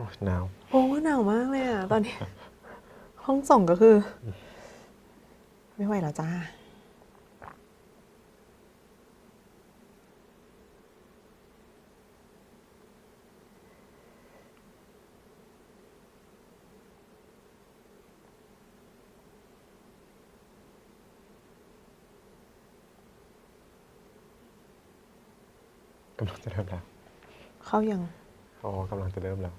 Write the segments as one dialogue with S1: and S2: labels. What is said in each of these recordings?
S1: อ้หนาว
S2: โอ้หนาวมากเลยอะ ตอนนี้ ห้องส่งก็คือ ไม่ไหวแล้วจ้า
S1: กำลังจะเริ่มแล้ว
S2: เข้ายัง
S1: อ๋อกำลังจะเริ่มแล้ว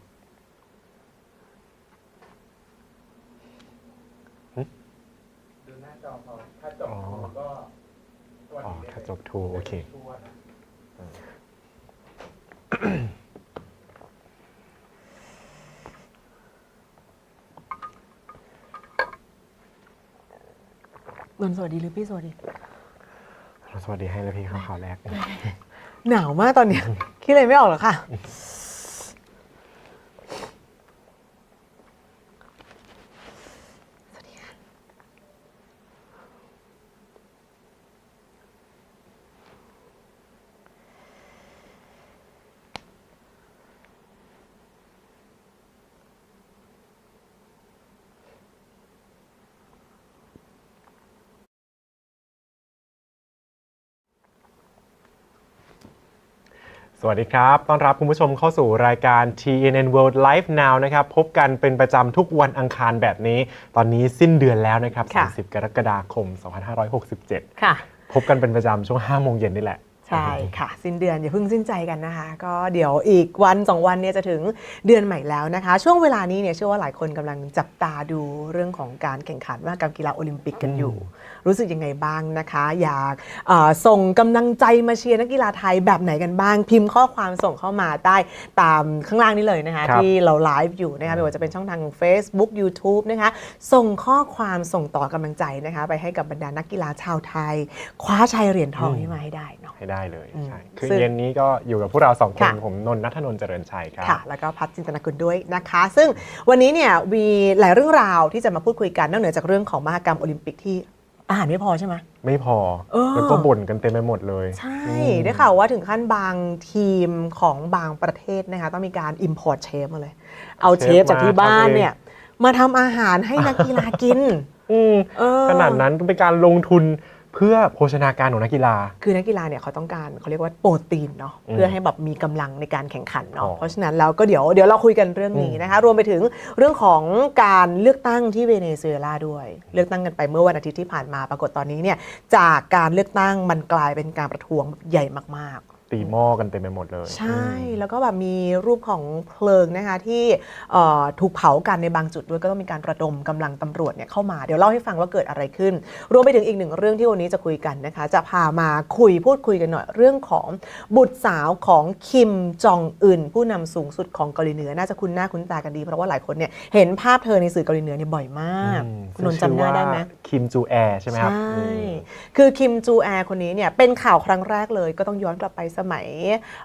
S3: ดูหน้าจอพอถ้า จบ
S1: อ๋อ
S3: ทูก็สวัส
S1: อ๋อ
S3: ดีได้
S1: ถ้า
S3: เลย
S1: จบทูโอเค
S3: ทั่วนะ
S2: นนท์สวัสดีหรือพี่สวัสดี
S1: สวัสดีให้แล้วพี่เข้าข่าวแรก
S2: หนาวมากตอนเนี้ยคิดอะไรไม่ออกหรอกค่ะ สวัสดีค
S1: รับ ต้อนรับคุณผู้ชมเข้าสู่รายการ TNN World Live Now นะครับ พบกันเป็นประจำทุกวันอังคารแบบนี้ ตอนนี้สิ้นเดือนแล้วนะครับ
S2: ค่ะ
S1: 30 กรกฎาคม 2567
S2: ค่ะ
S1: พบกันเป็นประจำช่วง 5 โมงเย็นนี่แหละ
S2: ใช่ค่ะ สิ้นเดือนอย่าเพิ่งสิ้นใจกันนะคะ ก็เดี๋ยวอีกวันสองวันเนี่ยจะถึงเดือนใหม่แล้วนะคะ ช่วงเวลานี้เนี่ยเชื่อว่าหลายคนกำลังจับตาดูเรื่องของการแข่งขันมหกรรมกีฬาโอลิมปิกกันอยู่ รู้สึกยังไงบ้างนะคะ อยากเอ่อส่งกำลังใจมาเชียร์นักกีฬาไทยแบบไหนกันบ้าง พิมพ์ข้อความส่งเข้ามาได้ตามข้างล่างนี้เลยนะคะ
S1: ครับ
S2: ที่เราไลฟ์อยู่นะคะไม่ว่าจะเป็นช่องทาง Facebook YouTube นะคะส่งข้อความส่งต่อกำลังใจนะคะ ไปให้กับบรรดานักกีฬาชาวไทย คว้าชัยเหรียญทองนี้มาให้ได้เนาะ
S1: ให้ได้เลย
S2: อืม
S1: ใช่คือ
S2: ซึ่ง
S1: เย็นนี้ก็อยู่กับพวกเราสองคน
S2: ค่ะ
S1: ผมนนท์นัทนนท์เจริญชัยครับ
S2: ค่ะแล้วก็พัฒจินตนากุลด้วยนะคะ ซึ่งวันนี้เนี่ยมีหลายเรื่องราวที่จะมาพูดคุยกันนอกเหนือจากเรื่องของมหกรรมโอลิมปิกที่อาหารไม่พอใช่ไหม
S1: ไม่พอ
S2: เออ
S1: แล้วก็บ่นกันเต็มไปหมดเลย
S2: ใช่
S1: อืม
S2: ได้ข่าวว่าถึงขั้นบางทีมของบางประเทศนะคะต้องมีการ import เชฟมาเลย เอาเชฟจากที่บ้านเนี่ยมาทำอาหารให้นักกีฬากิน
S1: อืม
S2: เออ
S1: ขนาดนั้นเป็นการลงทุน เพื่อโภชนาการของนักกีฬา
S2: คือนักกีฬาเนี่ยเขาต้องการเขาเรียกว่าโปรตีนเนาะ
S1: อืม
S2: เพื่อให้แบบมีกำลังในการแข่งขัน
S1: อ๋
S2: เนาะ
S1: อ
S2: เพราะฉะนั้นแล้วก็เดี๋ยวเดี๋ยวเราคุยกันเรื่องนี้นะคะรวมไปถึงเรื่องของการเลือกตั้งที่เวเนซุเอลาด้วย เลือกตั้งกันไปเมื่อวันอาทิตย์ที่ผ่านมาปรากฏตอนนี้เนี่ยจากการเลือกตั้งมันกลายเป็นการประท้วงใหญ่มาก
S1: ตีหม้อกันเต็มไปหมดเลย
S2: ๆใช่
S1: อืม
S2: แล้วก็แบบมีรูปของเพลิงนะคะที่เอ่อถูกเผากันในบางจุดด้วยก็ต้องมีการระดมกำลังตำรวจเนี่ยเข้ามาเดี๋ยวเล่าให้ฟังว่าเกิดอะไรขึ้น รวมไปถึงอีกหนึ่งเรื่องที่วันนี้จะคุยกันนะคะ จะพามาคุยพูดคุยกันหน่อยเรื่องของบุตรสาวของคิมจองอึนผู้นำสูงสุดของเกาหลีเหนือน่าจะคุ้นหน้าคุ้นตากันดีเพราะว่าหลายคนเนี่ยเห็นภาพเธอในสื่อเกาหลีเหนือเนี่ยบ่อยมาก
S1: อืม
S2: คุณนนท์จำหน้าได้ไหม
S1: คิมจูแอร์ใช่ไหมครับ
S2: ใช่
S1: อืม
S2: คือคิมจูแอร์คนนี้เนี่ยเป็นข่าวครั้งแรกเลยก็ต้องย้อนกลับไปสมัย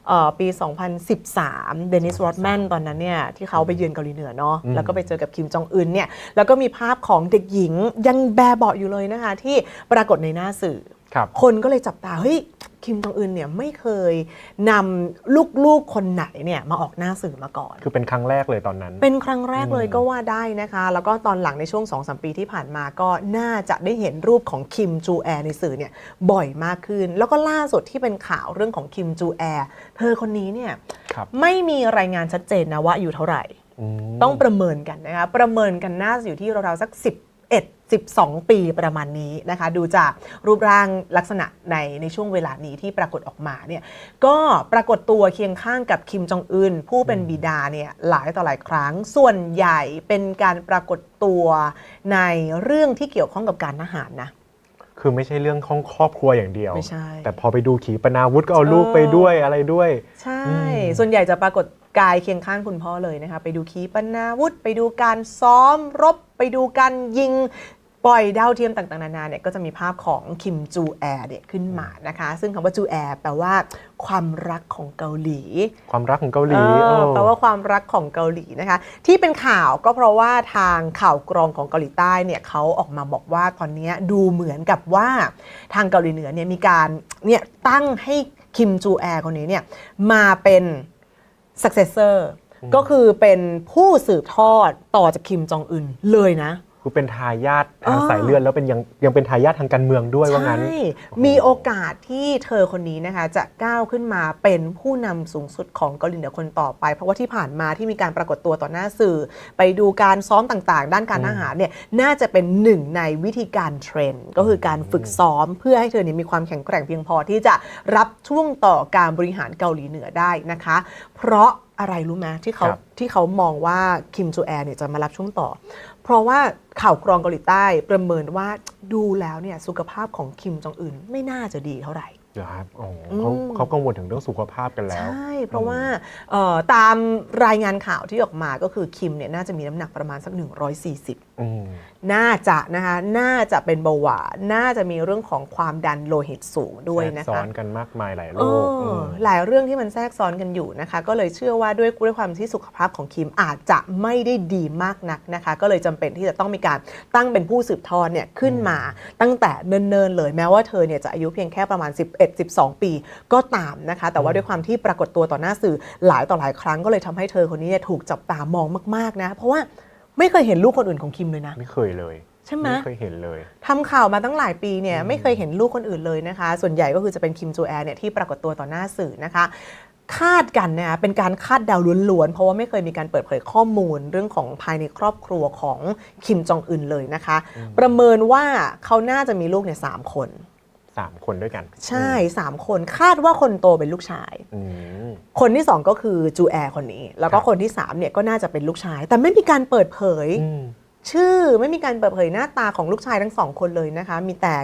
S2: เอ่อปี 2013 เดนิส รอดแมนตอนนั้นเนี่ยที่เขาไปเยือนเกาหลีเหนือเนาะ
S1: อืม
S2: แล้วก็ไปเจอกับคิมจองอึนเนี่ยแล้วก็มีภาพของเด็กหญิงยังแบบเบาะอยู่เลยนะคะที่ปรากฏในหน้าสื่อ
S1: ครับ
S2: คนก็เลยจับตาเฮ้ยคิมจองอึนเนี่ยไม่เคยนำลูกๆคนไหนเนี่ยมาออกหน้าสื่อมาก่อน
S1: คือเป็นครั้งแรกเลยตอนนั้น
S2: เป็นครั้งแรกเลย
S1: อืม
S2: ก็ว่าได้นะคะ แล้วก็ตอนหลังในช่วง2อสปีที่ผ่านมาก็น่าจะได้เห็นรูปของคิมจูแอร์ในสื่อเนี่ยบ่อยมากขึ้น แล้วก็ล่าสุดที่เป็นข่าวเรื่องของคิมจูแอร์เธอคนนี้เนี่ย
S1: ครับ
S2: ไม่มีรายงานชัดเจนนะว่าอายู่เท่าไหร่
S1: ม
S2: ต้องประเมินกันนะคะประเมินกันน่าจะอยู่ที่ราวๆสัก 11 12 ปีประมาณนี้นะคะ ดูจากรูปร่างลักษณะในในช่วงเวลานี้ที่ปรากฏออกมาเนี่ยก็ปรากฏตัวเคียงข้างกับคิมจองอึนผู้เป็นบิดาเนี่ยหลายต่อหลายครั้ง ส่วนใหญ่เป็นการปรากฏตัวในเรื่องที่เกี่ยวข้องกับการทหารนะ
S1: คือไม่ใช่เรื่องของครอบครัวอย่างเดียว
S2: ไม่ใช่
S1: แต่พอไปดูขีปนาวุธก็เอาลูกไปด้วยอะไรด้วย
S2: ใช่
S1: อืม
S2: ส่วนใหญ่จะปรากฏกายเคียงข้างคุณพ่อเลยนะคะ ไปดูขีปนาวุธ ไปดูการซ้อมรบ ไปดูการยิง ปล่อยดาวเทียมต่างๆนานาเนี่ยก็จะมีภาพของคิมจูแอร์เนี่ยขึ้นมานะคะ ซึ่งคำว่าจูแอร์แปลว่า ความรักของเกาหลี
S1: ความรักของเกาหลี
S2: เออ
S1: เออ
S2: แปลว่าความรักของเกาหลีนะคะ ที่เป็นข่าวก็เพราะว่าทางข่าวกรองของเกาหลีใต้เนี่ยเขาออกมาบอกว่าตอนเนี้ยดูเหมือนกับว่าทางเกาหลีเหนือเนี่ยมีการเนี่ยตั้งให้คิมจูแอร์คนนี้เนี่ยมาเป็น successor ก็คือเป็นผู้สืบทอดต่อจากคิมจองอึนเลยนะ
S1: คือเป็นทายาททาง
S2: อ่า
S1: สายเลือดแล้วเป็นยังยังเป็นทายาททางการเมืองด้วยว่างั้น
S2: ใช่ มีโอกาสที่เธอคนนี้นะคะจะก้าวขึ้นมาเป็นผู้นำสูงสุดของเกาหลีเหนือคนต่อไป เพราะว่าที่ผ่านมาที่มีการปรากฏตัวต่อหน้าสื่อ ไปดูการซ้อมต่างๆ ด้านการทหารเนี่ยน่าจะเป็นหนึ่งในวิธีการเทรนด์ก็คือการฝึกซ้อมเพื่อให้เธอเนี่ยมีความแข็งแกร่งเพียงพอที่จะรับช่วงต่อการบริหารเกาหลีเหนือได้นะคะ เพราะอะไรรู้ไหมที่เขา
S1: ครับ
S2: ที่เขามองว่าคิมจูแอร์เนี่ยจะมารับช่วงต่อ เพราะว่าข่าวกรองเกาหลีใต้ประเมินว่าดูแล้วเนี่ยสุขภาพของคิมจองอึนไม่น่าจะดีเท่าไหร่
S1: เหรอครับโอ้
S2: อืม
S1: เขาเขากังวลถึงเรื่องสุขภาพกันแล้ว
S2: ใช่ เพราะว่าเอ่อตามรายงานข่าวที่ออกมาก็คือคิมเนี่ยน่าจะมีน้ำหนักประมาณสัก 140
S1: อืม
S2: น่าจะนะคะ น่าจะเป็นเบาหวานน่าจะมีเรื่องของความดันโลหิตสูงด้วยนะ
S1: แทรกซ้อ
S2: คะ
S1: นกันมากมายหลายโร
S2: เอ
S1: ค
S2: อ
S1: ม
S2: หลายเรื่องที่มันแทรกซ้อนกันอยู่นะคะ ก็เลยเชื่อว่าด้วยด้วยความที่สุขภาพของคิมอาจจะไม่ได้ดีมากนักนะคะ ก็เลยจำเป็นที่จะต้องมีการตั้งเป็นผู้สืบทอดเนี่ยขึ้นมาตั้งแต่เนิ่นๆเลยแม้ว่าเธอเนี่ยจะอายุเพียงแค่ประมาณ11-12 ปีก็ตามนะคะ แต่ว่าด้วยความที่ปรากฏตัวต่อหน้าสื่อหลายต่อหลายครั้งก็เลยทำให้เธอคนนี้เนี่ยถูกจับตามองมาก ๆ นะ เพราะว่าไม่เคยเห็นลูกคนอื่นของคิมเลยนะ
S1: ไม่เคยเลย
S2: ใช่ไหม
S1: ไม่เคยเห็นเลย
S2: ทำข่าวมาตั้งหลายปีเนี่ยไม่เคยเห็นลูกคนอื่นเลยนะคะ ส่วนใหญ่ก็คือจะเป็นคิมจูแอร์เนี่ยที่ปรากฏตัวต่อหน้าสื่อนะคะคาดกันนะเป็นการคาดเดาล้วนๆ เพราะว่าไม่เคยมีการเปิดเผยข้อมูลเรื่องของภายในครอบครัวของคิมจองอึนเลยนะคะ ประเมินว่าเขาน่าจะมีลูกเนี่ยสามคน
S1: สามคนด้วยกัน
S2: ใช่สามคนคาดว่าคนโตเป็นลูกชาย
S1: อืม
S2: คนที่สองก็คือจูแอร์คนนี้ แล้วก็
S1: ครับ
S2: คนที่สามเนี่ยก็น่าจะเป็นลูกชาย แต่ไม่มีการเปิดเผย
S1: อืม
S2: ชื่อไม่มีการเปิดเผยหน้าตาของลูกชายทั้งสองคนเลยนะคะ มีแต่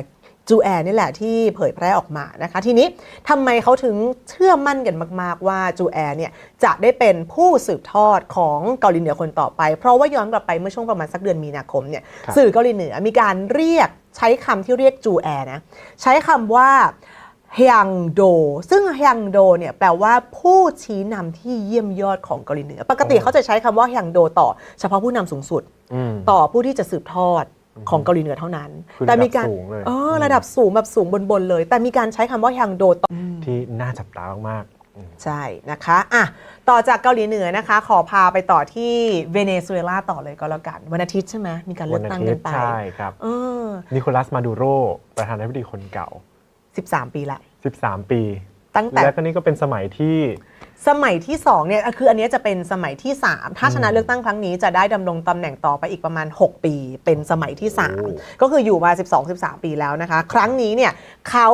S2: จูแอร์นี่แหละที่เผยแพร่ออกมานะคะ ทีนี้ทำไมเขาถึงเชื่อมั่นกันมาก ๆ ว่าจูแอร์เนี่ยจะได้เป็นผู้สืบทอดของเกาหลีเหนือคนต่อไป เพราะว่าย้อนกลับไปเมื่อช่วงประมาณสักเดือนมีนาคมเนี่ย
S1: ครับ
S2: สื่อเกาหลีเหนือมีการเรียกใช้คำที่เรียกจูแอร์นะใช้คำว่าฮยังโด ซึ่งฮยังโดเนี่ยแปลว่าผู้ชี้นำที่เยี่ยมยอดของเกาหลีเหนือ ปกติเขาจะใช้คำว่าฮยังโดต่อ เฉพาะผู้นำสูงสุด
S1: อืม
S2: ต่อผู้ที่จะสืบทอด ของเกาหลีเหนือเท่านั้น
S1: คือ
S2: แต่มีการ
S1: ระดับสูงเลย
S2: เอออ
S1: ม
S2: ระดับสูงแบบสูงบนๆเลย แต่มีการใช้คำว่าฮังโดต่ออ
S1: ที่น่าจับตามากๆอืม
S2: ใช่นะคะอะต่อจากเกาหลีเหนือนะคะ ขอพาไปต่อที่เวเนซุเอลาต่อเลยก็แล้วกัน วันอาทิตย์ใช่ไหมมีการเลื
S1: วั
S2: อก
S1: นอา
S2: ตั้ง
S1: ทิ
S2: กั
S1: ต
S2: น
S1: ย์
S2: ไป
S1: ใช่ครับ
S2: เออ
S1: นิโคลัสมาดูโรประธานาธิบดีคนเก่า
S2: 13 ปีละ
S1: 13 ปี
S2: ตั้งแต่
S1: และก็นี่ก็เป็นสมัยที่
S2: สมัยที่2เนี่ยคืออันเนี้ยจะเป็นสมัยที่ 3 ถ้าชนะเลือกตั้งครั้งนี้จะได้ดำรงตำแหน่งต่อไปอีกประมาณ 6 ปี เป็นสมัยที่
S1: โอ้
S2: 3 ก็คืออยู่มา 12-13 ปีแล้วนะคะ ครั้งนี้เนี่ยเขา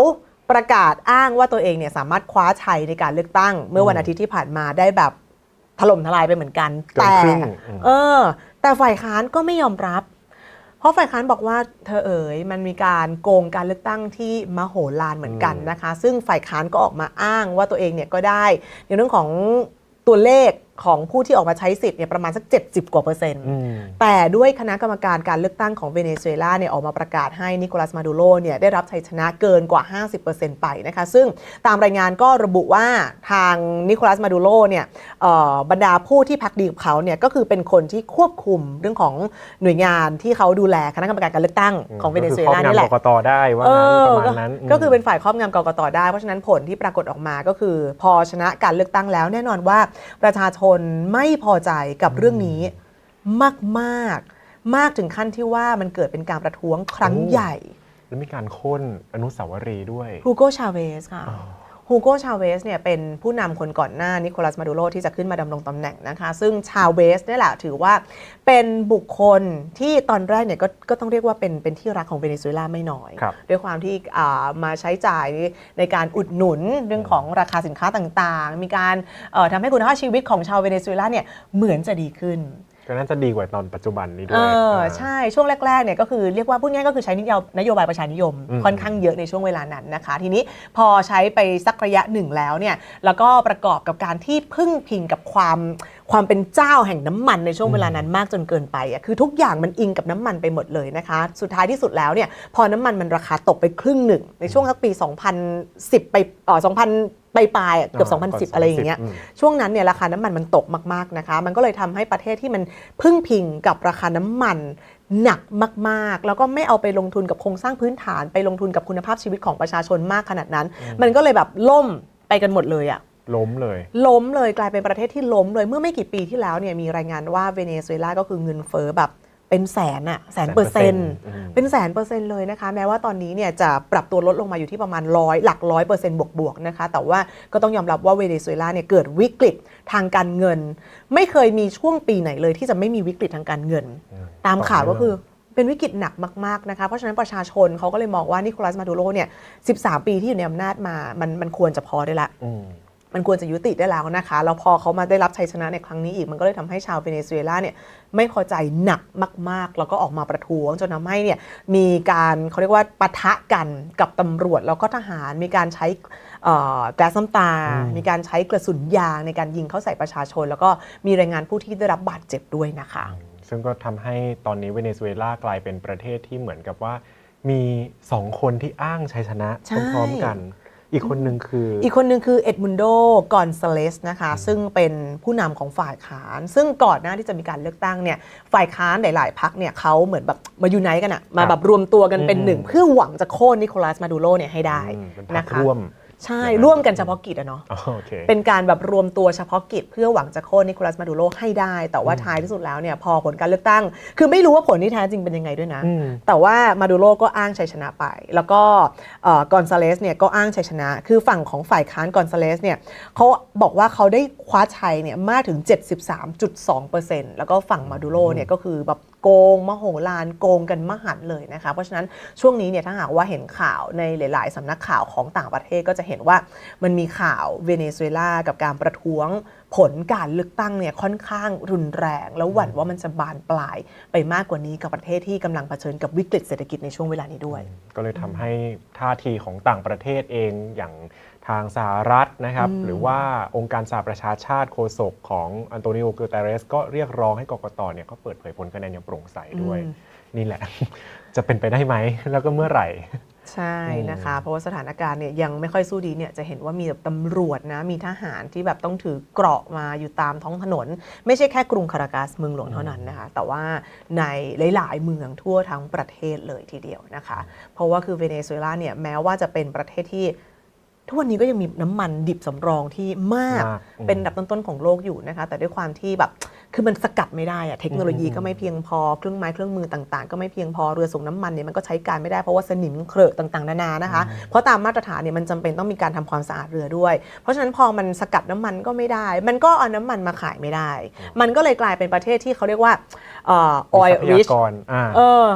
S2: ประกาศอ้างว่าตัวเองเนี่ยสามารถคว้าชัยในการเลือกตั้ง เมื่อวันอาทิตย์ที่ผ่านมาได้แบบถล่มทลายไปเหมือนกัน
S1: เกิน
S2: แต่
S1: ครึ่งอืม
S2: เออ แต่ฝ่ายค้านก็ไม่ยอมรับ เพราะฝ่ายค้านบอกว่าเธอเอ๋ยมันมีการโกงการเลือกตั้งที่มโหฬารเหมือนกันนะคะ ซึ่งฝ่ายค้านก็ออกมาอ้างว่าตัวเองเนี่ยก็ได้ในเรื่องของตัวเลข ของผู้ที่ออกมาใช้สิทธิ์เนี่ยประมาณสัก 70 กว่าเปอร์เซ็นต์
S1: อืม
S2: แต่ด้วยคณะกรรมการการเลือกตั้งของเวเนซุเอลาเนี่ยออกมาประกาศให้นิโคลัสมาดูโรเนี่ยได้รับชัยชนะเกินกว่า 50%ไปนะคะ ซึ่งตามรายงานก็ระบุว่าทางนิโคลัสมาดูโรเนี่ยเอ่อบรรดาผู้ที่พักดีกับเขาเนี่ยก็คือเป็นคนที่ควบคุมเรื่องของหน่วยงานที่เขาดูแลคณะกรรมการการเลือกตั้งของเวเนซุเอลานี่แหละ
S1: ก็คือครอบงำกกตได้ว่า
S2: เอ
S1: งั้น
S2: อ
S1: ประมา
S2: ก็
S1: ณนั้น
S2: ก็คือเป็นฝ่ายครอบงำกกตได้เพราะฉะนั้นผลที่ปรากฏออกมาก็คือ พอชนะการเลือกตั้งแล้วแน่นอนว่าประชาชนไม่พอใจกับเรื่องนี้มากมากๆมากถึงขั้นที่ว่ามันเกิดเป็นการประท้วงครั้ง
S1: โอ้
S2: ใหญ่
S1: แล้วมีการโค่นอนุสาวรีย์ด้วย
S2: ฮูโกชาเวสค่ะ
S1: อ๋อ
S2: ฮูโกชาเวสเนี่ยเป็นผู้นำคนก่อนหน้านิโคลัสมาดูโรที่จะขึ้นมาดำรงตำแหน่งนะคะ ซึ่งชาเวสเนี่ยแหละถือว่าเป็นบุคคลที่ตอนแรกเนี่ยก็ก็ต้องเรียกว่าเป็นเป็นที่รักของเวเนซุเอลาไม่น้อย
S1: ครับ
S2: ด้วยความที่อ่ามาใช้จ่ายในการอุดหนุนเรื่องของราคาสินค้าต่างๆ มีการเอ่อทำให้คุณภาพชีวิตของชาวเวเนซุเอลาเนี่ยเหมือนจะดีขึ้น
S1: ก็น่าจะดีกว่าตอนปัจจุบันนี้ด้
S2: เอ
S1: วย
S2: อใช่ช่วงแรกๆเนี่ยก็คือเรียกว่าพูดง่ายๆก็คือใช้นโยบนโยบายประชานิยม
S1: อืม
S2: ค่อนข้างเยอะในช่วงเวลานั้นนะคะ ทีนี้พอใช้ไปสักระยะหนึ่งแล้วเนี่ยแล้วก็ประกอบกับการที่พึ่งพิงกับความความเป็นเจ้าแห่งน้ำมันในช่วงเวลานั้นมากจนเกินไปอะคือทุกอย่างมันอิงกับน้ำมันไปหมดเลยนะคะ สุดท้ายที่สุดแล้วเนี่ยพอน้ำมันมันราคาตกไปครึ่งหนึ่งในช่วงสักปี 2010 ไปเอ่อ2000 ปลายๆอะเกือบ 2010 อะไรอย่างเงี้ย
S1: อืม
S2: ช่วงนั้นเนี่ยราคาน้ำมันมันตกมากๆนะคะ มันก็เลยทำให้ประเทศที่มันพึ่งพิงกับราคาน้ำมันหนักมาก ๆ แล้วก็ไม่เอาไปลงทุนกับโครงสร้างพื้นฐานไปลงทุนกับคุณภาพชีวิตของประชาชนมากขนาดนั้น มันก็เลยแบบล่มไปกันหมดเลยอะ
S1: ล้มเลย
S2: ล้มเลยกลายเป็นประเทศที่ล้มเลยเมื่อไม่กี่ปีที่แล้วเนี่ยมีรายงานว่าเวเนซุเอลาก็คือเงินเฟ้อแบบ เป็นแสนอะแสนเปอร์เซ็นต์
S1: อืม
S2: เป็นแสนเปอร์เซ็นต์เลยนะคะ แม้ว่าตอนนี้เนี่ยจะปรับตัวลดลงมาอยู่ที่ประมาณร้อยหลักร้อยเปอร์เซ็นต์บวกๆนะคะ แต่ว่าก็ต้องยอมรับว่าเวเนซุเอลาเนี่ยเกิดวิกฤตทางการเงิน ไม่เคยมีช่วงปีไหนเลยที่จะไม่มีวิกฤตทางการเงิน
S1: อืม
S2: ตามข่าวก็คือ
S1: ต่อเนื่
S2: เป็นวิกฤตหนักมากๆนะคะ เพราะฉะนั้นประชาชนเขาก็เลยมองว่านิโคลัสมาดูโรเนี่ย 13 ปีที่อยู่ในอำนาจมา มันมันควรจะพอได้ละ
S1: อื ม
S2: มันควรจะยุติได้แล้วนะคะแล้วพอเขามาได้รับชัยชนะในครั้งนี้อีก มันก็เลยทำให้ชาวเวเนซุเอลาเนี่ยไม่พอใจหนักมาก ๆ แล้วก็ออกมาประท้วงจนทำให้เนี่ยมีการเขาเรียกว่าปะทะกันกับตำรวจแล้วก็ทหารมีการใช้เอ่อแก๊สน้ำตา
S1: อืม
S2: มีการใช้กระสุนยางในการยิงเข้าใส่ประชาชน แล้วก็มีรายงานผู้ที่ได้รับบาดเจ็บด้วยนะคะ
S1: ซึ่งก็ทำให้ตอนนี้เวเนซุเอลากลายเป็นประเทศที่เหมือนกับว่ามีสองคนที่อ้างชัยชนะ
S2: ใช่
S1: พร้อมๆกัน อีกคนหนึ่งคือ
S2: อีกคนหนึ่งคือเอ็ดมุนโดกอนซาเลสนะคะ ซึ่งเป็นผู้นำของฝ่ายค้าน ซึ่งก่อนหน้าที่จะมีการเลือกตั้งเนี่ยฝ่ายค้านหลาย ๆ พักเนี่ยเขาเหมือนแบบมายูไนต์กันอะมาแบบรวมตัวกันเป็น
S1: อืม
S2: หนึ่ง เพื่อหวังจะโค่นนิโคลัสมาดูโรเนี่ยให้ได้
S1: อืมเป็นพรร
S2: นะ
S1: ค
S2: คะ
S1: ร่วม
S2: ใช่
S1: อย่างนั้น
S2: ร่วมกันเฉพาะกิจอะเนาะ
S1: อ๋อโอเค
S2: เป็นการแบบรวมตัวเฉพาะกิจ เพื่อหวังจะโค่นนิโคลัสมาดูโรให้ได้ แต่ว่าท้ายที่สุดแล้วเนี่ยพอผลการเลือกตั้ง คือไม่รู้ว่าผลที่แท้จริงเป็นยังไงด้วยนะ
S1: อืม
S2: แต่ว่ามาดูโรก็อ้างชัยชนะไป แล้วก็กอนซาเลสเนี่ยก็อ้างชัยชนะ คือฝั่งของฝ่ายค้านกอนซาเลสเนี่ยเขาบอกว่าเขาได้คว้าชัยเนี่ยมากถึง 73.2%แล้วก็ฝั่งมาดูโรเนี่ยก็คือแบบโกงมโหฬารโกงกันมหันเลยนะคะ เพราะฉะนั้นช่วงนี้เนี่ยถ้าหากว่าเห็นข่าวในหลาย ๆสำนักข่าวของต่างประเทศก็จะเห็นว่ามันมีข่าวเวเนซุเอลากับการประท้วงผลการเลือกตั้งเนี่ยค่อนข้างรุนแรง แล้วหวั่นว่ามันจะบานปลายไปมากกว่านี้กับประเทศที่กำลังเผชิญกับวิกฤตเศรษฐกิจในช่วงเวลานี้ด้วย
S1: ก็เลยทำให้ท่าทีของต่างประเทศเองอย่าง ทางสหรัฐนะครับ
S2: อืม
S1: หรือว่าองค์การสหประชาชาติโฆษกของอันโตนิโอกูเตเรส ก็เรียกร้องให้กกตเนี่ยเขาเปิดเผยผลคะแนนอย่างโปร่งใสด้วย
S2: อืม
S1: นี่แหละ จะเป็นไปได้ไหม แล้วก็เมื่อไหร่
S2: ใช่นะคะ เพราะว่าสถานการณ์เนี่ยยังไม่ค่อยสู้ดีเนี่ยจะเห็นว่ามีแบบตำรวจนะ มีทหารที่แบบต้องถือเกราะมาอยู่ตามท้องถนน ไม่ใช่แค่กรุงคารากัสเมืองหลวงเท่านั้นนะคะ แต่ว่าในหลาย ๆ เมืองทั่วทั้งประเทศเลยทีเดียวนะคะ เพราะว่าคือเวเนซุเอลาเนี่ยแม้ว่าจะเป็นประเทศที่ ทุกวันนี้ก็ยังมีน้ำมันดิบสำรองที่มาก
S1: มากอืม
S2: เป็นอันดับต้นๆของโลกอยู่นะคะ แต่ด้วยความที่แบบคือมันสกัดไม่ได้อะเทคโนโลยี
S1: อืม
S2: ก็ไม่เพียงพอเครื่องไม้เครื่องมือต่างๆ ก็ไม่เพียงพอเรือส่งน้ำมันเนี่ยมันก็ใช้การไม่ได้เพราะว่าสนิมเครอะต่างๆนานานะคะ เพราะตามมาตรฐานเนี่ยมันจำเป็นต้องมีการทำความสะอาดเรือด้วย เพราะฉะนั้นพอมันสกัดน้ำมันก็ไม่ได้ มันก็เอาน้ำมันมาขายไม่ได้ มันก็เลยกลายเป็นประเทศที่เขาเรียกว่าเอ่อ oil
S1: ทรัพยา
S2: rich
S1: กรอ่า
S2: เออ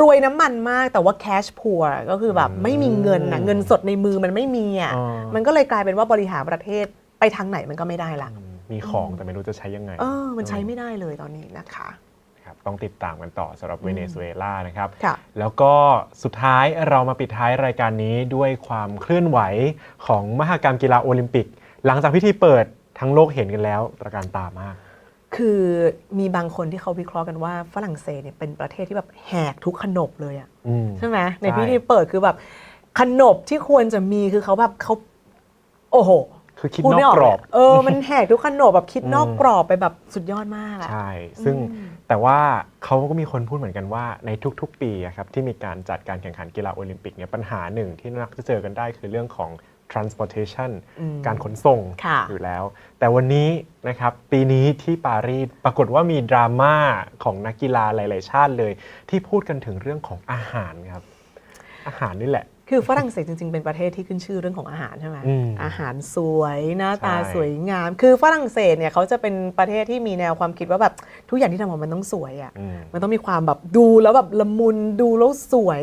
S2: รวยน้ำมันมากแต่ว่า cash poor ก็คือแบบ
S1: อืม
S2: ไม่มีเงินนะเงินสดในมือมันไม่มีอะ
S1: อ๋อ
S2: มันก็เลยกลายเป็นว่าบริหารประเทศไปทางไหนมันก็ไม่ได้ละ
S1: อืมมีของแต่ไม่รู้จะใช้ยังไง
S2: เออมันใช้ไม่ได้เลยตอนนี้นะคะ
S1: ครับต้องติดตามกันต่อสำหรับเวเนซุเอลานะครับ
S2: ค่ะ
S1: แล้วก็สุดท้ายเรามาปิดท้ายรายการนี้ด้วยความเคลื่อนไหวของมหกรรมกีฬาโอลิมปิก หลังจากพิธีเปิดทั้งโลกเห็นกันแล้วตระการตามาก
S2: คือมีบางคนที่เขาวิเคราะห์กันว่าฝรั่งเศสเนี่ยเป็นประเทศที่แบบแหกทุกขนบเลยอะ
S1: อืม
S2: ใช่ไหมใน
S1: ใช่
S2: พิธีเปิดคือแบบขนบที่ควรจะมีคือเขาแบบเขาโอ้โห
S1: คือคิด
S2: พูด
S1: นอ
S2: ไม่
S1: ก
S2: ออก
S1: กร
S2: เล
S1: อยบ
S2: อะเออมันแหกทุกขนบแบบคิด
S1: อืม
S2: นอกกรอบไปแบบสุดยอดมากอะ
S1: ใช่ ซึ่ง
S2: อืม
S1: แต่ว่าเขาก็มีคนพูดเหมือนกันว่าในทุกๆ ปีอะครับที่มีการจัดการแข่งขันกีฬาโอลิมปิกเนี่ยปัญหาหนึ่งที่นักจะเจอกันได้คือเรื่องของ transportation
S2: อืม
S1: การขนส่ง
S2: ค่ะ
S1: อยู่แล้ว แต่วันนี้นะครับปีนี้ที่ปารีสปรากฏว่ามีดราม่าของนักกีฬาหลาย ๆ ชาติเลย ที่พูดกันถึงเรื่องของอาหารครับ อาหารนี่แหละ
S2: คือฝรั่งเศสจริง ๆ เป็นประเทศที่ขึ้นชื่อเรื่องของอาหารใช่ไหม
S1: อืม
S2: อาหารสวยหน้าตา
S1: ใช่
S2: สวยงาม คือฝรั่งเศสเนี่ยเขาจะเป็นประเทศที่มีแนวความคิดว่าแบบทุกอย่างที่ทำออกมามันต้องสวยอะ่ะ
S1: อืม
S2: มันต้องมีความแบบดูแล้วแบบละมุนดูแล้วสวย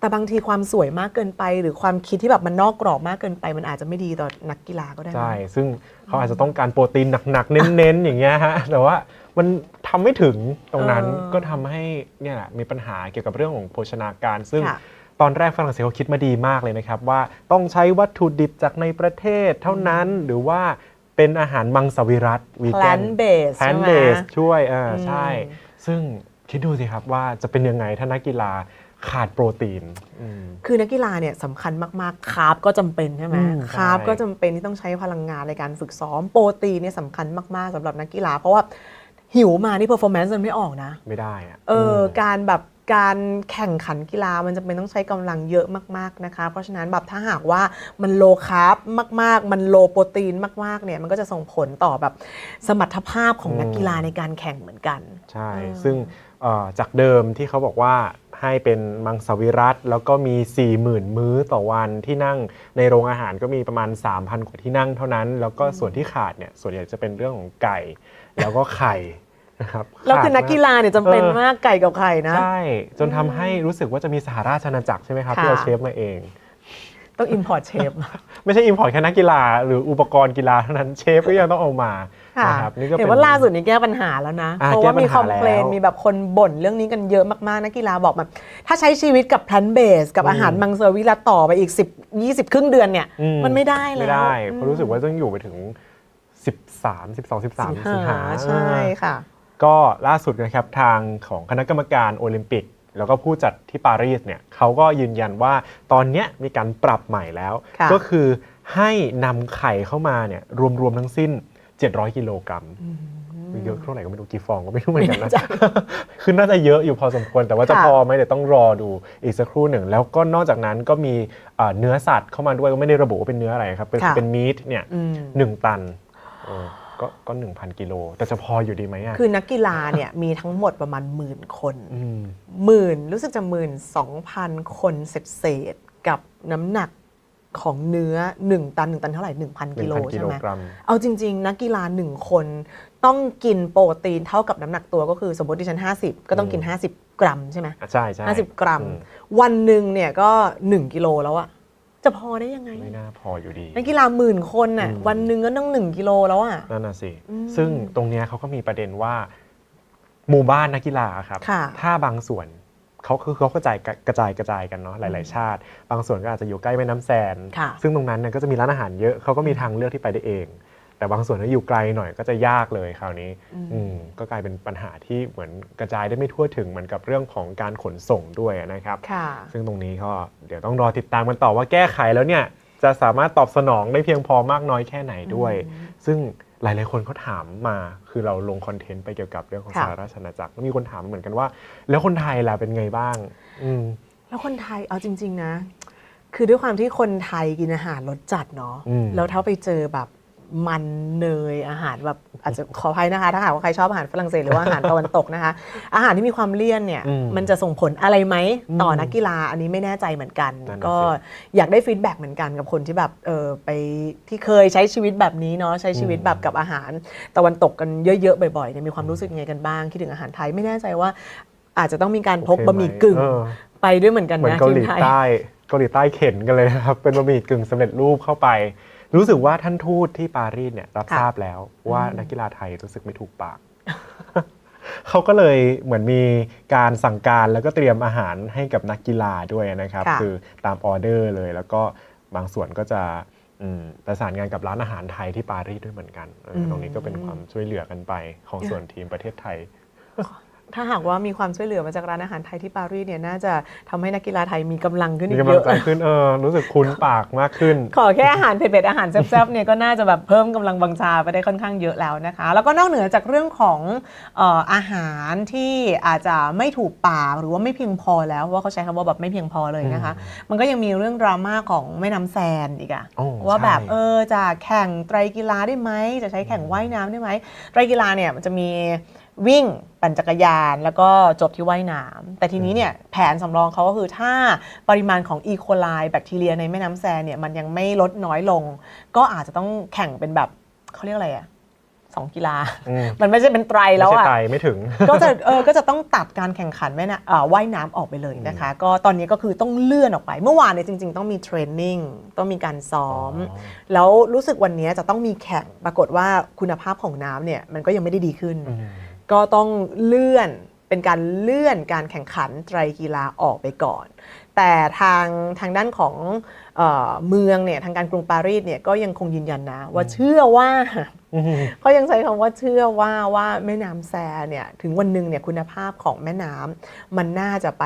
S2: แต่บางทีความสวยมากเกินไป หรือความคิดที่แบบมันนอกกรอบมากเกินไป มันอาจจะไม่ดีต่อนักกีฬาก็ได้นะ
S1: ใช่ ซึ่งเขาอาจจะต้องการโปรตีนหนักๆ เน้นๆ อย่างเงี้ยฮะ แต่ว่ามันทำไม่ถึงตรงนั้น
S2: เออ
S1: ก็ทำให้เนี่ยแหละมีปัญหาเกี่ยวกับเรื่องของโภชนาการ ซึ่ง
S2: ค่ะ
S1: ตอนแรกฝรั่งเศสเขาคิดมาดีมากเลยนะครับ ว่าต้องใช้วัตถุดิบจากในประเทศเท่านั้นหรือว่าเป็นอาหารมังสวิรัตวีแกน
S2: plant based
S1: แพน
S2: ใช่ไหม
S1: เบสช่วยอ่า
S2: อืม
S1: ใช่ ซึ่งคิดดูสิครับว่าจะเป็นยังไงถ้านักกีฬา ขาดโปรตีนอืม
S2: คือนักกีฬาเนี่ยสำคัญมาก ๆ คาร์บก็จำเป็นใช่ไหม
S1: อืม
S2: คาร์บ
S1: ใช่
S2: ก็จำเป็นที่ต้องใช้พลังงานในการฝึกซ้อม โปรตีนเนี่ยสำคัญมาก ๆสำหรับนักกีฬา เพราะว่าหิวมานี่เพอร์ฟอร์แมนซ์มันไม่ออกนะ
S1: ไม่ได้อะ
S2: เอออ
S1: ม
S2: การแบบการแข่งขันกีฬามันจะเป็นต้องใช้กำลังเยอะมากๆนะคะ เพราะฉะนั้นแบบถ้าหากว่ามันโลคาร์บมากๆ มันโลโปรตีนมากๆเนี่ยมันก็จะส่งผลต่อแบบสมรรถภาพของนักกีฬาในการแข่งเหมือนกัน
S1: ใช่
S2: อืม
S1: ซึ่งเอ่อ จากเดิมที่เขาบอกว่าให้เป็นมังสวิรัตแล้วก็มี 40,000 มื้อต่อวันที่นั่งในโรงอาหารก็มีประมาณ 3,000 กว่าที่นั่งเท่านั้น แล้วก็ส่วนที่ขาดเนี่ยส่วนใหญ่จะเป็นเรื่องของไก่ แล้วก็ไข่นะครับ
S2: แล้วคือ
S1: ขาด
S2: นักกีฬาเนี่ยจำเป็น
S1: เออ
S2: มากไก่กับไข่นะ
S1: ใช่ จนทำให้รู้สึกว่าจะมีสหราชอาณาจักรใช่ไหมครับ
S2: ค่ะ
S1: ที่เอาเชฟมาเอง
S2: ต้องอิมพอร์ตเชฟ
S1: ไม่ใช่อิมพอร์ตแค่นักกีฬา หรืออุปกรณ์กีฬาเท่านั้นเชฟก็ยังต้องเอามา
S2: ค่ะ
S1: นะครับนี่ก็
S2: เห็
S1: เป็น
S2: ว่าล่าสุดนี้แก้ปัญหาแล้วนะ
S1: อ่า
S2: เพราะว่ามี
S1: แก้
S2: ค
S1: ปั
S2: อ
S1: ญ
S2: ม
S1: หา
S2: เพลน
S1: แล้ว
S2: มีแบบคนบ่นเรื่องนี้กันเยอะมากๆนักกีฬาบอกแบบถ้าใช้ชีวิตกับแพลนเบส กับ
S1: อืม
S2: อาหารมังสวิรัตต่อไปอีก 10 20 ครึ่งเดือนเนี่ย
S1: อื
S2: มันไม่ได้แล้ว
S1: ไม่ได้
S2: อืม
S1: เพราะรู้สึกว่าต้องอยู่ไปถึง 13 12 13สิงหา
S2: ใช่ค่ะ
S1: ก็ล่าสุดนะครับทางของคณะกรรมการโอลิมปิก แล้วก็ผู้จัดที่ปารีสเนี่ยเขาก็ยืนยันว่าตอนเนี้ยมีการปรับใหม่แล้ว
S2: ค่ะ
S1: ก็คือให้นำไข่เข้ามาเนี่ยรวมๆทั้งสิ้น 700 กิโลกรัม เยอะเท่าไหร่ก็ไม่รู้กี่ฟองก็ไม่รู้เหมือนกันนะ คือน่าจะเยอะอยู่พอสมควร แต่ว่าจะ
S2: ค่ะ
S1: พอไหมเดี๋ยวต้องรอดูอีกสักครู่หนึ่ง แล้วก็นอกจากนั้นก็มีเอ่อเนื้อสัตว์เข้ามาด้วยก็ไม่ได้ระบุว่าเป็นเนื้ออะไรครับ เป็น
S2: ค่ะ
S1: เป็นมีทเนี่ย
S2: อืม
S1: หนึ่งตันเออ ก็ก็หนึ่งพันกิโล แต่จะพออยู่ดีไหมอะ
S2: คือนักกีฬาเนี่ย มีทั้งหมดประมาณหมื่นคน
S1: ม
S2: หมื่นรู้สึกจะหมื่นสองพันคนเศษเศษๆกับน้ำหนักของเนื้อ 1 ตัน 1 ตันเท่าไหร่ 1,000 กิโล
S1: 1,000กิ
S2: ใช่
S1: โล
S2: ไหม
S1: กรัม
S2: เอาจริง ๆ นักกีฬา 1 คนต้องกินโปรตีนเท่ากับน้ำหนักตัวก็คือสมมติดิฉัน 50 ก็ต้องกิน 50 กรัมใช่ไหม
S1: อะใช่ใช่
S2: 50กรัม
S1: อื
S2: วันหนึ่งเนี่ยก็ 1 กิโลแล้วอะ จะพอได้ยังไง
S1: ไม่น่าพออยู่ดี
S2: นักกีฬาหมื่นคนน่ะ
S1: อืม
S2: วันหนึ่งก็ต้อง1กิโลแล้วอะ
S1: นั่นน่ะสิ
S2: อืม
S1: ซึ่งตรงเนี้ยเขาก็มีประเด็นว่า หมู่บ้านนักกีฬาครับ
S2: ค่ะ
S1: ถ้าบางส่วนเขาคือเขากระจายกระจายกระจายกันเนาะหลาย ๆ ชาติ บางส่วนก็อาจจะอยู่ใกล้แม่น้ำแซน
S2: ค่ะ
S1: ซึ่งตรงนั้นเนี่ยก็จะมีร้านอาหารเยอะเขาก็มีทางเลือกที่ไปได้เอง แต่บางส่วนก็อยู่ไกลหน่อยก็จะยากเลยคราวนี้อืมก็กลายเป็นปัญหาที่เหมือนกระจายได้ไม่ทั่วถึงเหมือนกับเรื่องของการขนส่งด้วยนะครับ
S2: ค่ะ
S1: ซึ่งตรงนี้ก็เดี๋ยวต้องรอติดตามกันต่อว่าแก้ไขแล้วเนี่ยจะสามารถตอบสนองได้เพียงพอมากน้อยแค่ไหนด้วย ซึ่งหลาย ๆ คนเขาถามมา คือเราลงคอนเทนต์ไปเกี่ยวกับเรื่องของ
S2: ค่ะ
S1: สหราชอาณาจักรแล้วมีคนถามเหมือนกันว่า แล้วคนไทยล่ะเป็นไงบ้าง อืม
S2: แล้วคนไทยเอาจริง ๆ นะ คือด้วยความที่คนไทยกินอาหารรสจัดเนาะ
S1: อืม
S2: แล้วถ้าไปเจอแบบ มันเนยอาหารแบบอาจจะขออภัยนะคะ ถ้าหากว่าใครชอบอาหารฝรั่งเศสหรือว่าอาหารตะวันตกนะคะ อาหารที่มีความเลี่ยนเนี่ย
S1: อืม
S2: มันจะส่งผลอะไรไหมต่ออ
S1: ม
S2: นักกีฬาอันนี้ไม่แน่ใจเหมือนกัน
S1: นั่นน่ะ
S2: ก็
S1: สิ
S2: อยากได้ฟีดแบ็กเหมือนกันกับคนที่แบบเออไปที่เคยใช้ชีวิตแบบนี้เนาะใช้ชีวิตแบบกับอาหารตะวันตกกันเยอะๆบ่อยๆเนี่ยมีความรู้สึกยังไงกันบ้างคิดถึงอาหารไทยไม่แน่ใจว่า อาจจะต้องมีการพก
S1: โอเคไหม
S2: บะหมี่กึ่ง
S1: เออ
S2: ไปด้วยเหมือนกัน
S1: เหมือน
S2: นะ
S1: เกาหลี
S2: ทีมไทย
S1: ใต้เกาหลีใต้เข็นกันเลยนะครับเป็นบะหมี่กึ่งสำเร็จรูปเข้าไป รู้สึกว่าท่านทูตที่ปารีสเนี่ยรับ
S2: ค่ะ
S1: ทราบแล้วว่านักกีฬาไทยรู้สึกไม่ถูกปาก เขาก็เลยเหมือนมีการสั่งการแล้วก็เตรียมอาหารให้กับนักกีฬาด้วยนะครับ
S2: ค่ะ
S1: อตามออเดอร์เลย แล้วก็บางส่วนก็จะอืมประสานงานกับร้านอาหารไทยที่ปารีสด้วยเหมือนกันเอออตรงนี้ก็เป็นความช่วยเหลือกันไปของส่วนทีมประเทศไทย
S2: ถ้าหากว่ามีความช่วยเหลือมาจากร้านอาหารไทยที่ปารีสเนี่ยน่าจะทำให้นักกีฬาไทยมีกำลังขึ้น
S1: มี
S2: อีก
S1: กำ
S2: เย
S1: ลัง
S2: อะ
S1: ใจขึ้นเออรู้สึกคุ้นปากมากขึ้น
S2: ขอแค่อาหารเผ็ดๆอาหารแซ่บๆเนี่ยก็น่าจะแบบเพิ่มกำลังบังชาไปได้ค่อนข้างเยอะแล้วนะคะ แล้วก็นอกเหนือจากเรื่องของเอ่ออาหารที่อาจจะไม่ถูกปากหรือว่าไม่เพียงพอแล้วเพราะว่าเขาใช้คำว่าแบบไม่เพียงพอเลยนะคะ มันก็ยังมีเรื่องดราม่าของแม่น้ำแซนอีกอะ
S1: โอ้
S2: ว่าแบบ
S1: ใช่
S2: เออจะแข่งไตรกีฬาได้ไหมจะใช้แข่งว่ายน้ำได้ไหมไตรกีฬาเนี่ยมันจะมี วิ่งปั่นจักรยานแล้วก็จบที่ว่ายน้ำแต่ทีนี้เนี่ยแผนสำรองเขาก็คือถ้าปริมาณของอีโคไลแบคทีเรียในแม่น้ำแซนเนี่ยมันยังไม่ลดน้อยลง ก็อาจจะต้องแข่งเป็นแบบเขาเรียกอะไรอะสองกีฬา
S1: อืม
S2: มันไม่ใช่เป็นไตรแล้ว
S1: ไม่ใช่
S2: อะ
S1: ไตไม่ถึง
S2: ก็จะเออก็จะต้องตัดการแข่งขันแม่นะเอ่อว่ายน้ำออกไปเลยนะคะ ก็ตอนนี้ก็คือต้องเลื่อนออกไป เมื่อวานเนี่ยจริง ๆ ต้องมีเทรนนิ่งต้องมีการซ้อม
S1: อ๋อ
S2: แล้วรู้สึกวันนี้จะต้องมีแข่งปรากฏว่าคุณภาพของน้ำเนี่ยมันก็ยังไม่ได้ดีขึ้น
S1: อืม
S2: ก็ต้องเลื่อนเป็นการเลื่อนการแข่งขันไตรกีฬาออกไปก่อน แต่ทางทางด้านของเออเมืองเนี่ยทางการกรุงปารีสเนี่ยก็ยังคงยืนยันนะ ว่าเชื่อว่า
S1: อืม
S2: เขายังใช้คำว่าเชื่อว่าว่าแม่น้ำแซเนี่ยถึงวันหนึ่งเนี่ยคุณภาพของแม่น้ำมันน่าจะไป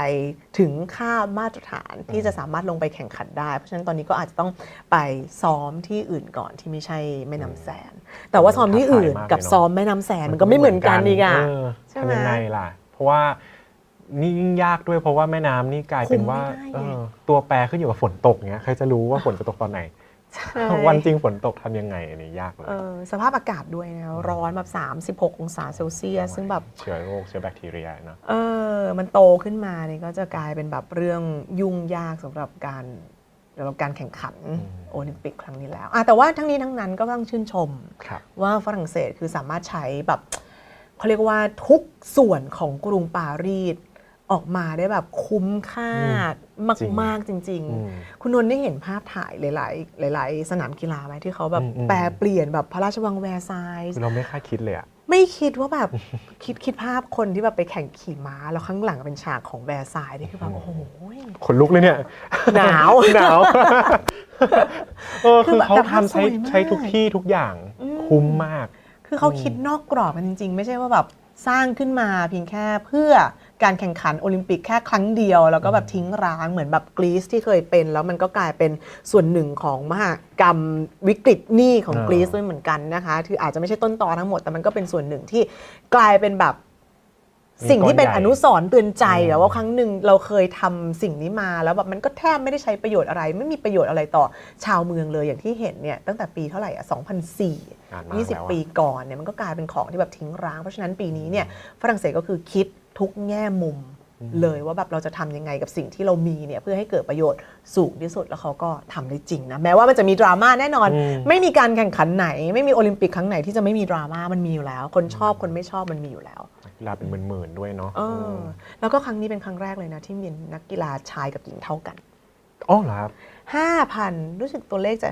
S2: ถึงค่ามาตรฐานที่จะสามารถลงไปแข่งขันได้ เพราะฉะนั้นตอนนี้ก็อาจจะต้องไปซ้อมที่อื่นก่อนที่ไม่ใช่แม่น้ำแซนแต่ว่าซ้อมที่อื่นกับซ้อมแม่น้ำแซนมันก็ไม่เหมือนกันอีกอะ
S1: เใช่
S2: ไหม
S1: ทำยังไงล่ะเพราะว่า นี่ยิ่งยากด้วยเพราะว่าแม่น้ำนี่กลายเป็นว่า
S2: คุมไม่ได้ไง
S1: เออตัวแปรขึ้นอยู่กับฝนตกเงี้ยใครจะรู้ว่าฝนจะตกตอนไหน
S2: ใช่
S1: วันจริงฝนตกทำยังไงอันนี้ยากเลย
S2: เออสภาพอากาศด้วยนะร้อนแบบ 36 องศาเซลเซียสซึ่งแบบ
S1: เชื้อโรคเชื้อแบคทีเรียเนาะ
S2: เออ มันโตขึ้นมาเนี่ยก็จะกลายเป็นแบบเรื่องยุ่งยากสำหรับการสำหรับการแข่งขันโอลิมปิกครั้งนี้แล้วอะแต่ว่าทั้งนี้ทั้งนั้นก็ต้องชื่นชม
S1: ครับ
S2: ว่าฝรั่งเศสคือสามารถใช้แบบเขาเรียกว่าทุกส่วนของกรุงปารีส ออกมาได้แบบคุ้มค่า
S1: จริง
S2: มาก ๆ จริง
S1: อืม
S2: ๆคุณนนท์ได้เห็นภาพถ่ายหลาย ๆ หลาย ๆ สนามกีฬาไหมที่เขาแบบ
S1: อืมอืม
S2: แปลเปลี่ยนแบบพระราชวังแวร์ไซน์
S1: คือเราไม่คาดคิดเลยอะ
S2: ไม่คิดว่าแบบคิดคิดภาพคนที่แบบไปแข่งขี่ม้า แล้วข้างหลังเป็นฉากของแวร์ไซน์นี่คือแบบโอ้โห
S1: ขนลุกเลยเนี่ย
S2: หนาว
S1: หนาวเออ
S2: คื
S1: คืออ
S2: แบบ
S1: เขา
S2: แต่ภาพ
S1: ทำใช้
S2: สวยมาก
S1: ใช้ทุกที่ทุกอย่าง
S2: อืม
S1: คุ้มมาก
S2: คือเขาคิดนอกกรอบกันจริง ๆ ไม่ใช่ว่าแบบ สร้างขึ้นมาเพียงแค่เพื่อการแข่งขันโอลิมปิกแค่ครั้งเดียว แล้วก็แบบทิ้งร้างเหมือนแบบกรีซที่เคยเป็น แล้วมันก็กลายเป็นส่วนหนึ่งของมหากรรมวิกฤตหนี้ของ
S1: อ่าก
S2: รีซด้วยเหมือนกันนะคะคืออาจจะไม่ใช่ต้นตอทั้งหมดแต่มันก็เป็นส่วนหนึ่งที่กลายเป็นแบบ
S1: มี
S2: สิ่งที่เป็น
S1: ก้อนใหญ่
S2: อนุสรณ์เตือนใจ
S1: อืม
S2: อะว่าครั้งหนึ่งเราเคยทำสิ่งนี้มาแล้วแบบมันก็แทบไม่ได้ใช้ประโยชน์อะไร ไม่มีประโยชน์อะไรต่อชาวเมืองเลยอย่างที่เห็นเนี่ยตั้งแต่ปีเท่าไหร่อะ2004
S1: นานมากแล้วอะ
S2: 20 ปีก่อนเนี่ยมันก็กลายเป็นของที่แบบทิ้งร้าง เพราะฉะนั้นปีนี้เนี่ยฝรั่งเศสก็คือคิดทุกแง่มุมเลยว่าแบบเราจะทำยังไงกับสิ่งที่เรามีเนี่ยเพื่อให้เกิดประโยชน์สูงที่สุดแล้วเขาก็ทำได้จริงนะแม้ว่ามันจะมีดราม่าแน่นอน
S1: อืม
S2: ไม่มีการแข่งขันไหน ไม่มีโอลิมปิกครั้งไหนที่จะไม่มีดราม่ามันมีอยู่แล้ว คนชอบคนไม่ชอบมันมีอยู่แล้ว
S1: นั กกีฬาเป็นหมื่นๆด้วยเนาะ
S2: เออ แล้วก็ครั้งนี้เป็นครั้งแรกเลยนะที่มีนักกีฬาชายกับหญิงเท่ากัน
S1: อ๋อเหรอครับ
S2: 5,000รู้สึกตัวเลขจะ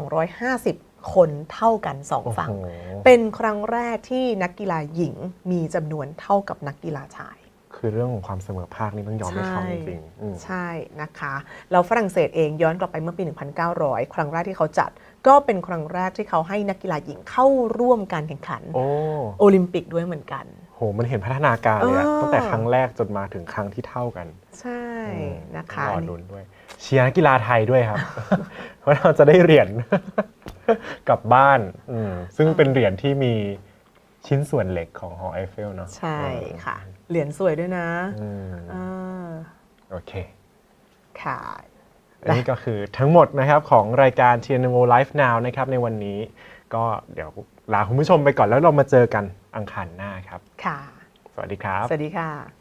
S2: 5,250คนเท่ากันสอง
S1: โอ้
S2: ฝั่ง
S1: โห
S2: เป็นครั้งแรกที่นักกีฬาหญิงมีจำนวนเท่ากับนักกีฬาชาย
S1: คือเรื่องของความเสมอภาคนี่ต้องยอมให้เขาจริงๆอืม
S2: ใช่นะคะแล้วฝรั่งเศสเองย้อนกลับไปเมื่อปี 1900 ครั้งแรกที่เขาจัด ก็เป็นครั้งแรกที่เขาให้นักกีฬาหญิงเข้าร่วมการแข่งขัน
S1: โอ้
S2: โอลิมปิกด้วยเหมือนกัน
S1: โหมันเห็นพัฒนาการเลยอะ
S2: เออ
S1: ตั้งแต่ครั้งแรกจนมาถึงครั้งที่เท่ากัน
S2: ใช่
S1: อืม
S2: นะคะ
S1: รอลุ้นด้วย เชียร์นักกีฬาไทยด้วยครับ ว่าเราจะได้เหรียญ กลับบ้านอืมซึ่งเป็นเหรียญที่มีชิ้นส่วนเหล็กของหอไอเฟลเนาะ
S2: ใช่ค่ะ เหรียญสวยด้วยนะ
S1: อืม
S2: อ่า
S1: โอเค
S2: ค่ะ
S1: อันนี้ก็คือทั้งหมดนะครับของรายการ TNMO Live Now นะครับในวันนี้ ก็เดี๋ยว ลาคุณผู้ชมไปก่อนแล้วเรามาเจอกันอังคารหน้าครับ
S2: ค่ะ
S1: สวัสดีครับ
S2: สวัสดีค่ะ